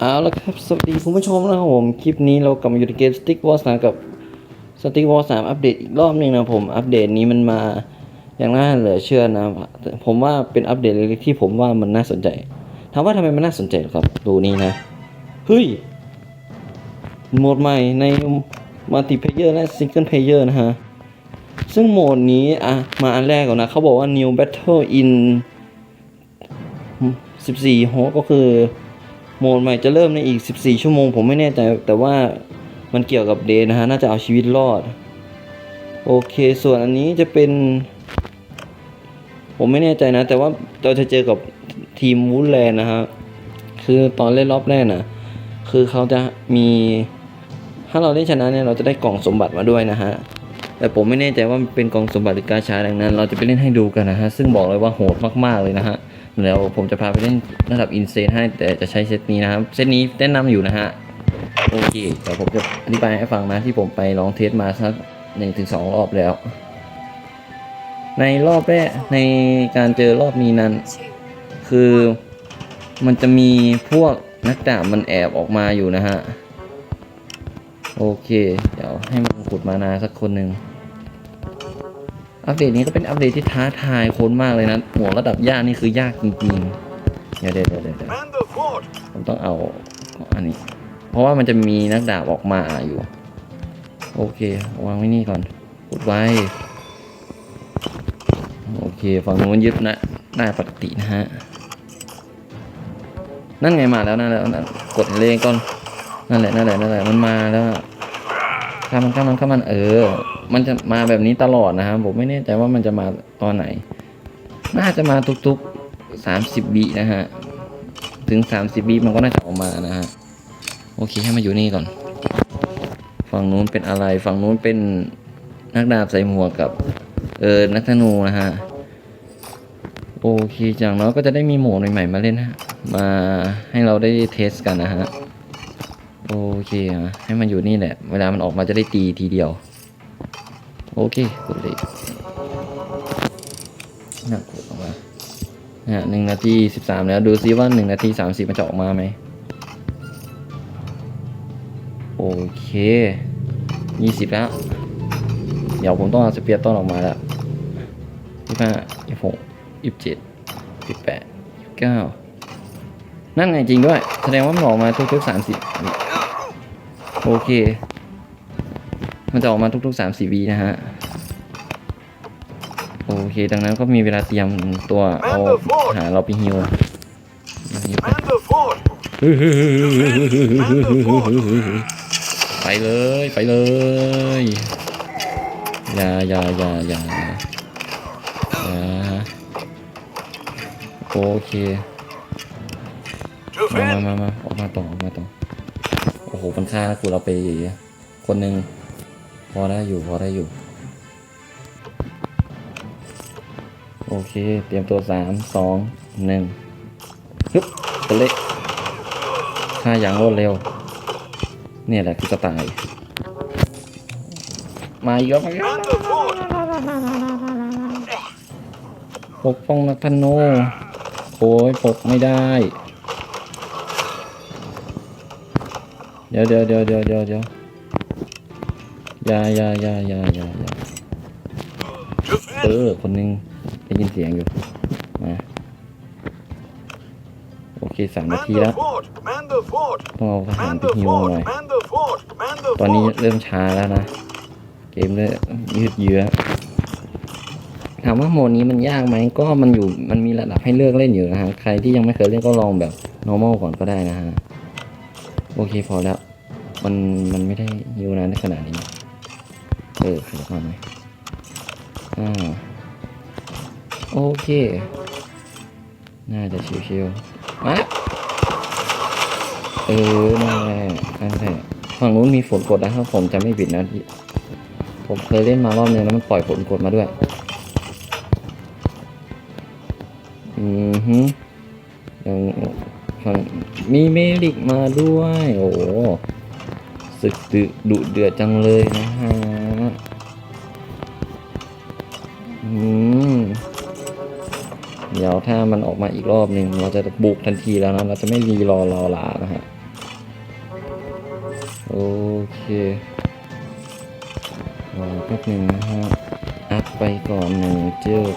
เอาละครับสวัสดีคุณผู้ชมนะครับผม คลิปนี้เรากลับมาอยู่ในเกม Stick Wars 3กับ Stick Wars 3อัปเดตอีกรอบหนึงนะผม อัปเดตนี้มันมาอย่างน่าเหลือเชื่อนะ ผมว่าเป็นอัปเดตเล็กๆที่ผมว่ามันน่าสนใจ ถามว่าทำไมมันน่าสนใจครับ ดูนี่นะ เฮ้ยโหมดใหม่ในมัลติเพเยอร์และซิงเกิลเพเยอร์นะฮะ ซึ่งโหมดนี้อะมาอันแรกก่อนนะ เขาบอกว่า New Battle in 14โฮก็คือ โหมดใหม่จะเริ่มในอีก 14 ชั่วโมง ผมไม่แน่ใจแต่ว่ามันเกี่ยวกับเดย์นะฮะ น่าจะเอาชีวิตรอด โอเคส่วนอันนี้จะเป็น ผมไม่แน่ใจนะ แต่ว่าเราจะเจอกับทีมวูดแลนด์นะฮะ คือตอนเล่นรอบแรกนะคือเขาจะมี ถ้าเราเล่นชนะเนี่ยเราจะได้กล่องสมบัติมาด้วยนะฮะ แต่ผมไม่แน่ใจว่าเป็นกองสมบัติหรือกาชาดังนั้น เราจะไปเล่นให้ดูกันนะฮะ ซึ่งบอกเลยว่าโหดมากๆเลยนะฮะแล้วผมจะพาไปเล่นระดับอินเซนให้แต่จะใช้เซตนี้นะครับ เซตนี้แนะนำอยู่นะฮะ โอเคเดี๋ยวผมจะอธิบายให้ฟังนะที่ผมไปลองเทสมาสักหนึ่งถึงสองรอบแล้ว ในรอบแรกในการเจอรอบนี้นั้น คือมันจะมีพวกนักดาบมันแอบออกมาอยู่นะฮะ โอเค เดี๋ยวให้มันขุดมานาสักคนหนึ่ง อัปเดตนี้ก็เป็นอัปเดตที่ท้าทายคนมากเลยนะหมวระดับยากนี่คือยากจริงๆ เดี๋ยวเดี๋ยวเดี๋ยวผมต้องเอาอันนี้ เพราะว่ามันจะมีนักดาบออกมาอยู่ โอเค วางไว้นี่ก่อนขุดไว้ โอเค ฝั่งนู้นยึดนะได้ปกตินะฮะ นั่นไงมาแล้วนั่นแล้วนั่นกดเลงก่อน นั่นแหละนั่นแหละนั่นแหละมันมาแล้ว ข้ามมันข้ามมันข้ามมันเออ มันจะมาแบบนี้ตลอดนะครับผมไม่แน่ใจว่ามันจะมาตอนไหน น่าจะมาทุกๆสามสิบวินะฮะถึงสามสิบวิมันก็น่าจะออกมานะฮะโอเคให้มาอยู่นี่ก่อน ฝั่งนู้นเป็นอะไรฝั่งนู้นเป็นนักดาบใส่หมวกกับ เออนักธนูนะฮะโอเคอย่างน้อยก็จะได้มีโหมดใหม่ๆมาเล่นนะมาให้เราได้เทสกันนะฮะ โอเคอะให้มันอยู่นี่แหละ เวลามันออกมาจะได้ตีทีเดียว โอเคกดเลยน่ากดออกมาเนี่ยหนึ่งนาทีสิบสามแล้ว ดูซิว่าหนึ่งนาทีสามสิบมันจะออกมาไหม โอเคยี่สิบแล้ว เดี๋ยวผมต้องเอาสเปียร์ต้อนออกมาแล้วยี่ห้ายี่หกยี่สิบเจ็ดยี่แปดยี่เก้านั่นไงจริงด้วย แสดงว่ามันออกมาทุกๆสามสิบ โอเค มันจะออกมาทุกๆสามสี่วีนะฮะ โอเค ดังนั้นก็มีเวลาเตรียมตัวเอาหาเราไปฮิวไป Man the fort! ไปเลยไปเลยอย่าอย่าอย่าอย่าโอเค มามามาออกมาต่อออกมาต่อ หมันฆ่านะกูเราไปคนหนึ่งพอได้อยู่พอได้อยู่ โอเค เตรียมตัวสามสองหนึ่งฮึบตัวเล็กฆ่าอย่างรวดเร็ว เนี่ยแหละคือสไตล์มาอีกแล้วมาอีกแล้ว Man the fort! ปกป้องนักธนูโอ้ยปกไม่ได้ ดี๋ยวเดี๋ยวเดี๋ยวเดี๋ยวเดี๋ยวเดี๋ยวอย่าอย่าอย่าอย่าอย่าอย่าเอ Defend! อคนหนึงได้ยินเสียงอยู่มาโอเคสามนา Man ทีแล้ the ว fort! Man the fort! ต้องเอาทหาร Man ไป the ฮิวหน่อย fort! Man the fort! Man the ตอนนี้ fort! เริ่มช้าแล้วนะ เกมเริ่มยืดเยื้อถามว่าโหมดนี้มันยากไหมก็มันอยู่มันมีระดับให้เลือกเล่นอยู่นะฮะ ใครที่ยังไม่เคยเล่นก็ลองแบบ normal ก่อนก็ได้นะฮะ โอเคพอแล้ว มันมันไม่ได้ยิวนานขนาดนี้ เออขยับมาหน่อยอ่าโอเค น่าจะชิวๆมาเออนั่นแหละนั่นแหละฝั่งนู้นมีฝนกดนะครับผมจะไม่บิดนะพี่ผมเคยเล่นมารอบนึงแล้วมันปล่อยฝนกดมาด้วย อือฮึยังฝั่งมีเมลิกมาด้วย โอ้ สึกดุเดือดจังเลยนะฮะอืมเดี๋ยวถ้ามันออกมาอีกรอบหนึ่งเราจะบุกทันทีแล้วนะ เราจะไม่รีรอรอลานะฮะ โอเครอแป๊บหนึ่งนะฮะ อัพไปก่อนหนึ่งเจือก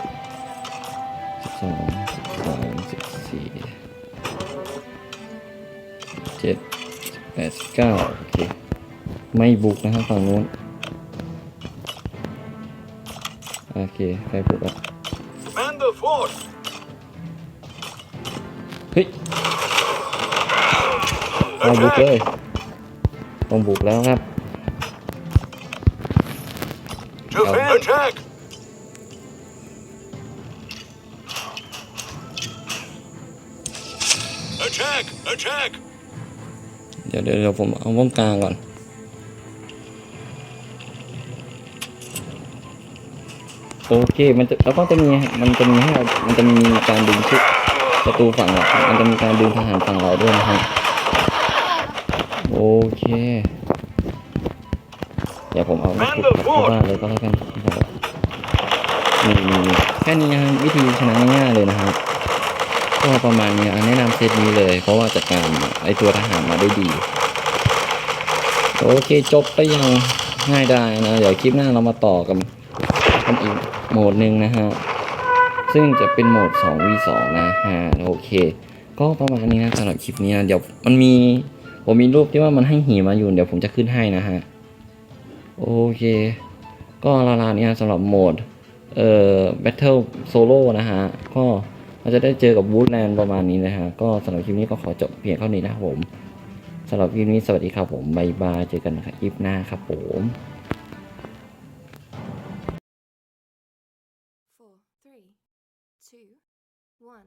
สิบสองสิบสามสิบสี่เจ็ดแปดเก้าโอเค ไม่บุกนะครับฝั่งนู้น โอเคใครบุกอะ Man the fort. เฮ้ยเอาบุกเลยต้องบุกแล้วครับ Defend. Attack. Attack. Attack. เดี๋ยวเดี๋ยวเดี๋ยวผมเอาป้อมกลางก่อน โอเคมันจะแล้วก็จะมีมันจะมีให้เรามันจะมีการดึงชุดประตูฝั่งเรามันจะมีการดึงทหารฝั่งเราด้วยนะครับโอเคเดี๋ยวผมเอาชุดกลับเข้าบ้านเลยก็แล้วกันนี่แค่นี้นะครับวิธีชนะง่ายๆเลยนะครับก็ประมาณนี้แนะนำเซตนี้เลย เพราะว่าจัดการไอตัวทหารมาได้ดี โอเคจบไปยังง่ายได้นะ เดี๋ยวคลิปหน้าเรามาต่อกัน กันอีกโหมดหนึ่งนะฮะ ซึ่งจะเป็นโหมด 2v2 นะฮะ โอเค ก็ประมาณนี้นะสำหรับคลิปนี้นะเดี๋ยวมันมี ผมมีรูปที่ว่ามันให้หีมาอยู่ เดี๋ยวผมจะขึ้นให้นะฮะ โอเค ก็ลาลานี้สำหรับโหมด เอ่อ Battle Solo นะฮะ ก็เราจะได้เจอกับวูดแลนด์ประมาณนี้นะฮะ ก็สำหรับคลิปนี้ก็ขอจบเพียงเท่านี้นะครับผมสำหรับคลิปนี้สวัสดีครับผมบายบาย เจอกันนะครับคลิปหน้าครับผม two, one.